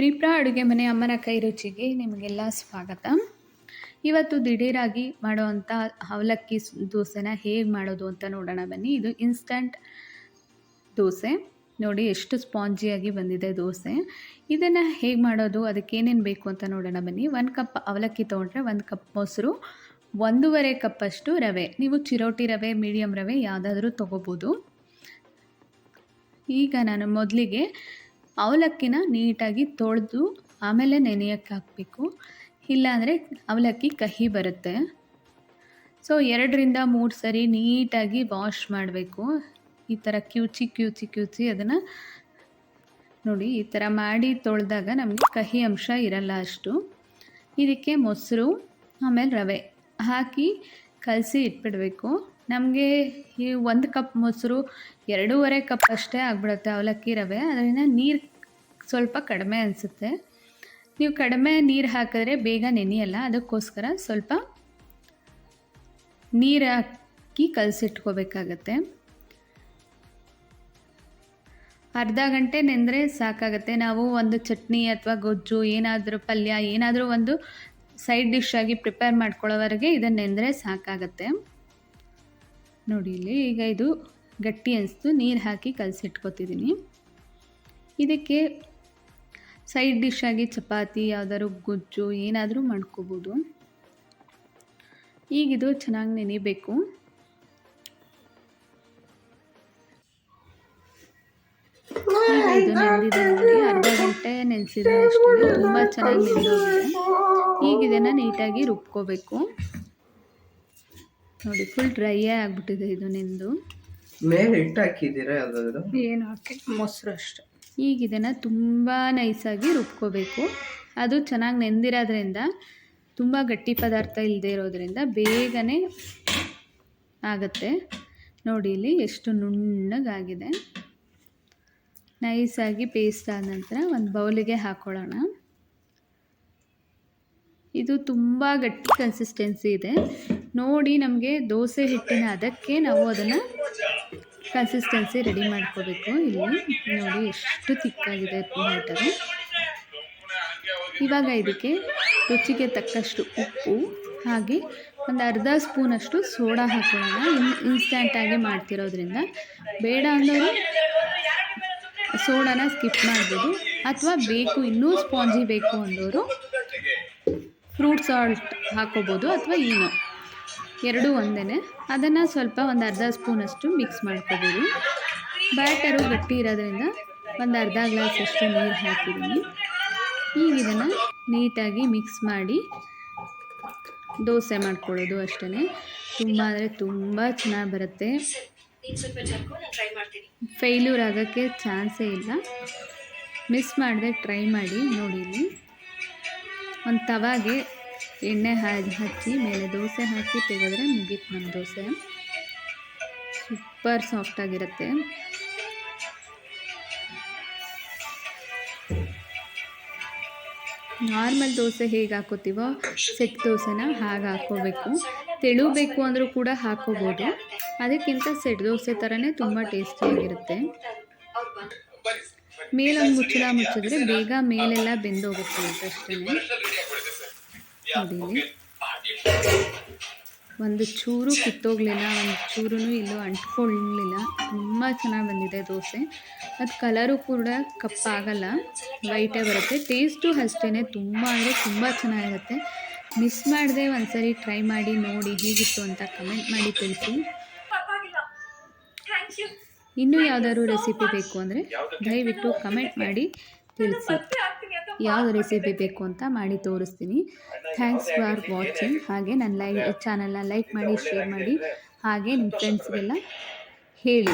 ಪ್ರೀಪ್ರಾ ಅಡುಗೆ ಮನೆ ಅಮ್ಮನ ಕೈ ರುಚಿಗೆ ನಿಮಗೆಲ್ಲ ಸ್ವಾಗತ. ಇವತ್ತು ದಿಢೀರಾಗಿ ಮಾಡುವಂಥ ಅವಲಕ್ಕಿ ದೋಸೆನ ಹೇಗೆ ಮಾಡೋದು ಅಂತ ನೋಡೋಣ ಬನ್ನಿ. ಇದು ಇನ್ಸ್ಟಂಟ್ ದೋಸೆ. ನೋಡಿ ಎಷ್ಟು ಸ್ಪಾಂಜಿಯಾಗಿ ಬಂದಿದೆ ದೋಸೆ. ಇದನ್ನು ಹೇಗೆ ಮಾಡೋದು, ಅದಕ್ಕೆ ಏನೇನು ಬೇಕು ಅಂತ ನೋಡೋಣ ಬನ್ನಿ. ಒಂದು ಕಪ್ ಅವಲಕ್ಕಿ ತೊಗೊಂಡ್ರೆ ಒಂದು ಕಪ್ ಮೊಸರು, ಒಂದೂವರೆ ಕಪ್ಪಷ್ಟು ರವೆ. ನೀವು ಚಿರೋಟಿ ರವೆ ಮೀಡಿಯಮ್ ರವೆ ಯಾವುದಾದ್ರೂ ತೊಗೋಬೋದು. ಈಗ ನಾನು ಮೊದಲಿಗೆ ಅವಲಕ್ಕಿನ ನೀಟಾಗಿ ತೊಳೆದು ಆಮೇಲೆ ನೆನೆಯೋಕ್ಕೆ ಹಾಕಬೇಕು ಇಲ್ಲಾಂದರೆ ಅವಲಕ್ಕಿ ಕಹಿ ಬರುತ್ತೆ. ಸೊ ಎರಡರಿಂದ ಮೂರು ಸರಿ ನೀಟಾಗಿ ವಾಶ್ ಮಾಡಬೇಕು. ಈ ಥರ ಕ್ಯೂಚಿ ಕ್ಯೂಚಿ ಕ್ಯೂಚಿ ಅದನ್ನು ನೋಡಿ, ಈ ಥರ ಮಾಡಿ ತೊಳೆದಾಗ ನಮಗೆ ಕಹಿ ಅಂಶ ಇರಲ್ಲ ಅಷ್ಟು. ಇದಕ್ಕೆ ಮೊಸರು, ಆಮೇಲೆ ರವೆ ಹಾಕಿ ಕಲಸಿ ಇಟ್ಬಿಡಬೇಕು. ನಮಗೆ ಈ ಒಂದು ಕಪ್ ಮೊಸರು ಎರಡೂವರೆ ಕಪ್ ಅಷ್ಟೇ ಆಗ್ಬಿಡುತ್ತೆ ಅವಲಕ್ಕಿ ರವೆ. ಅದರಿಂದ ನೀರು ಸ್ವಲ್ಪ ಕಡಿಮೆ ಅನಿಸುತ್ತೆ. ನೀವು ಕಡಿಮೆ ನೀರು ಹಾಕಿದ್ರೆ ಬೇಗ ನೆನೆಯಲ್ಲ, ಅದಕ್ಕೋಸ್ಕರ ಸ್ವಲ್ಪ ನೀರು ಹಾಕಿ ಕಲಸಿಟ್ಕೋಬೇಕಾಗತ್ತೆ. ಅರ್ಧ ಗಂಟೆ ನೆಂದರೆ ಸಾಕಾಗುತ್ತೆ. ನಾವು ಒಂದು ಚಟ್ನಿ ಅಥವಾ ಗೊಜ್ಜು, ಏನಾದರೂ ಪಲ್ಯ, ಏನಾದರೂ ಒಂದು ಸೈಡ್ ಡಿಶ್ ಆಗಿ ಪ್ರಿಪೇರ್ ಮಾಡ್ಕೊಳ್ಳೋವರೆಗೆ ಇದನ್ನು ನೆಂದರೆ ಸಾಕಾಗತ್ತೆ. ನೋಡಿ ಇಲ್ಲಿ ಈಗ ಇದು ಗಟ್ಟಿ ಅನಿಸ್ತು, ನೀರು ಹಾಕಿ ಕಲಸಿಟ್ಕೊತಿದ್ದೀನಿ ಇದಕ್ಕೆ ಸೈಡ್ ಡಿಶ್ ಆಗಿ ಚಪಾತಿ, ಯಾವ್ದಾದ್ರು ಗೊಜ್ಜು ಏನಾದರೂ ಮಾಡ್ಕೋಬೋದು. ಈಗಿದು ಚೆನ್ನಾಗಿ ನೆನಿಬೇಕು. ಈಗ ಇದು ನೆಂದಿದೆ ನೋಡಿ, ಅರ್ಧ ಗಂಟೆ ನೆನೆಸಿದೆ ಅಷ್ಟೇ, ತುಂಬ ಚೆನ್ನಾಗಿ ನೆನೆದಿದೆ ಈಗ ನೀಟಾಗಿ ರುಬ್ಕೋಬೇಕು. ನೋಡಿ ಫುಲ್ ಡ್ರೈಯೇ ಆಗಿಬಿಟ್ಟಿದೆ ಇದು ನಿಂದು. ಮೇಲೆ ಹಿಟ್ಟು ಹಾಕಿದ್ದೀರಾ ಯಾವುದಾದ್ರು? ಏನು ಹಾಕಿ ಮೊಸರು ಅಷ್ಟು. ಈಗ ಇದನ್ನು ತುಂಬ ನೈಸಾಗಿ ರುಬ್ಕೋಬೇಕು. ಅದು ಚೆನ್ನಾಗಿ ನೆಂದಿರೋದ್ರಿಂದ ತುಂಬ ಗಟ್ಟಿ ಪದಾರ್ಥ ಇಲ್ಲದೆ ಇರೋದ್ರಿಂದ ಬೇಗನೆ ಆಗುತ್ತೆ. ನೋಡಿ ಇಲ್ಲಿ ಎಷ್ಟು ನುಣ್ಣಗಾಗಿದೆ. ನೈಸಾಗಿ ಪೇಸ್ಟ್ ಆದ ನಂತರ ಒಂದು ಬೌಲಿಗೆ ಹಾಕ್ಕೊಳ್ಳೋಣ ಇದು ತುಂಬ ಗಟ್ಟಿ ಕನ್ಸಿಸ್ಟೆನ್ಸಿ ಇದೆ. ನೋಡಿ ನಮಗೆ ದೋಸೆ ಹಿಟ್ಟಿನ ಅದಕ್ಕೆ ನಾವು ಅದನ್ನು ಕನ್ಸಿಸ್ಟೆನ್ಸಿ ರೆಡಿ ಮಾಡ್ಕೋಬೇಕು. ಇಲ್ಲಿ ನೋಡಿ ಎಷ್ಟು ತಿಕ್ಕಾಗಿದೆ ಬ್ಯಾಟರು ಇವಾಗ ಇದಕ್ಕೆ ರುಚಿಗೆ ತಕ್ಕಷ್ಟು ಉಪ್ಪು, ಹಾಗೆ ಒಂದು ಅರ್ಧ ಸ್ಪೂನಷ್ಟು ಸೋಡಾ ಹಾಕೊಳ್ಳೋಣ ಇನ್ ಇನ್ಸ್ಟಂಟಾಗಿ ಮಾಡ್ತಿರೋದ್ರಿಂದ ಬೇಡ ಅಂದವರು ಸೋಡಾನ ಸ್ಕಿಪ್ ಮಾಡ್ಬೋದು. ಅಥವಾ ಬೇಕು, ಇನ್ನೂ ಸ್ಪಾಂಜಿ ಬೇಕು ಅಂದವರು ಫ್ರೂಟ್ ಸಾಲ್ಟ್ ಹಾಕೋಬೋದು ಅಥವಾ ಈನೋ ಎರಡೂ ಒಂದೇ ಅದನ್ನು ಸ್ವಲ್ಪ ಒಂದು ಅರ್ಧ ಸ್ಪೂನಷ್ಟು ಮಿಕ್ಸ್ ಮಾಡ್ಕೋಬೋದು. ಬ್ಯಾಟರು ಗಟ್ಟಿ ಇರೋದ್ರಿಂದ ಒಂದು ಅರ್ಧ ಗ್ಲಾಸ್ ಅಷ್ಟು ನೀರು ಹಾಕಿದ್ದೀನಿ. ಈಗ ಇದನ್ನು ನೀಟಾಗಿ ಮಿಕ್ಸ್ ಮಾಡಿ ದೋಸೆ ಮಾಡ್ಕೊಳ್ಳೋದು ಅಷ್ಟೇ ತುಂಬ ಅಂದರೆ ತುಂಬ ಚೆನ್ನಾಗಿ ಬರುತ್ತೆ. ಫೇಲ್ಯೂರ್ ಆಗೋಕ್ಕೆ ಚಾನ್ಸೇ ಇಲ್ಲ. ಮಿಸ್ ಮಾಡದೆ ಟ್ರೈ ಮಾಡಿ ನೋಡಿ ಒಂದು ತವಾಗೆ ಎಣ್ಣೆ ಹಚ್ಚಿ ಮೇಲೆ ದೋಸೆ ಹಾಕಿ ತೆಗೆದ್ರೆ ಮುಗೀತು ನಮ್ಮ ದೋಸೆ. ಸೂಪರ್ ಸಾಫ್ಟಾಗಿರುತ್ತೆ ನಾರ್ಮಲ್ ದೋಸೆ ಹೇಗೆ ಹಾಕೋತೀವೋ ಸೆಟ್ ದೋಸೆನ ಹಾಗೆ ಹಾಕೋಬೇಕು. ತೆಳು ಬೇಕು ಅಂದರೂ ಕೂಡ ಹಾಕೋಬೋದು. ಅದಕ್ಕಿಂತ ಸೆಟ್ ದೋಸೆ ಥರನೇ ತುಂಬ ಟೇಸ್ಟಿಯಾಗಿರುತ್ತೆ ಮೇಲೊಂದು ಮುಚ್ಚಳ ಮುಚ್ಚಿದ್ರೆ ಬೇಗ ಮೇಲೆಲ್ಲ ಬೆಂದೋಗುತ್ತೆ ಅಂತ ಅಷ್ಟೇ ನೋಡಿ ಇಲ್ಲಿ. ಒಂದು ಚೂರು ಕಿತ್ತೋಗ್ಲಿಲ್ಲ ಒಂದು ಚೂರು ಇಲ್ಲೂ ಅಂಟ್ಕೊಳ್ಳಲಿಲ್ಲ ತುಂಬ ಚೆನ್ನಾಗಿ ಬಂದಿದೆ ದೋಸೆ. ಮತ್ತು ಕಲರು ಕೂಡ ಕಪ್ಪಾಗಲ್ಲ ವೈಟೇ ಬರುತ್ತೆ. ಟೇಸ್ಟು ಅಷ್ಟೇ ತುಂಬ ಅಂದರೆ ತುಂಬ ಚೆನ್ನಾಗಿರುತ್ತೆ. ಮಿಸ್ ಮಾಡದೆ ಒಂದ್ಸರಿ ಟ್ರೈ ಮಾಡಿ ನೋಡಿ ಹೇಗಿತ್ತು ಅಂತ ಕಮೆಂಟ್ ಮಾಡಿ ತಿಳಿಸಿ. ಇನ್ನೂ ಯಾವುದಾದ್ರು ರೆಸಿಪಿ ಬೇಕು ಅಂದರೆ ದಯವಿಟ್ಟು ಕಮೆಂಟ್ ಮಾಡಿ ತಿಳಿಸಿ. ಯಾವ ರೆಸಿಪಿ ಬೇಕು ಅಂತ ಮಾಡಿ ತೋರಿಸ್ತೀನಿ. ಥ್ಯಾಂಕ್ಸ್ ಫಾರ್ ವಾಚಿಂಗ್ ಹಾಗೆ ನನ್ನ ಲೈ ಚಾನಲ್ನ ಲೈಕ್ ಮಾಡಿ ಶೇರ್ ಮಾಡಿ. ಹಾಗೆ ನಿಮ್ಮ ಫ್ರೆಂಡ್ಸ್ಗೆಲ್ಲ ಹೇಳಿ.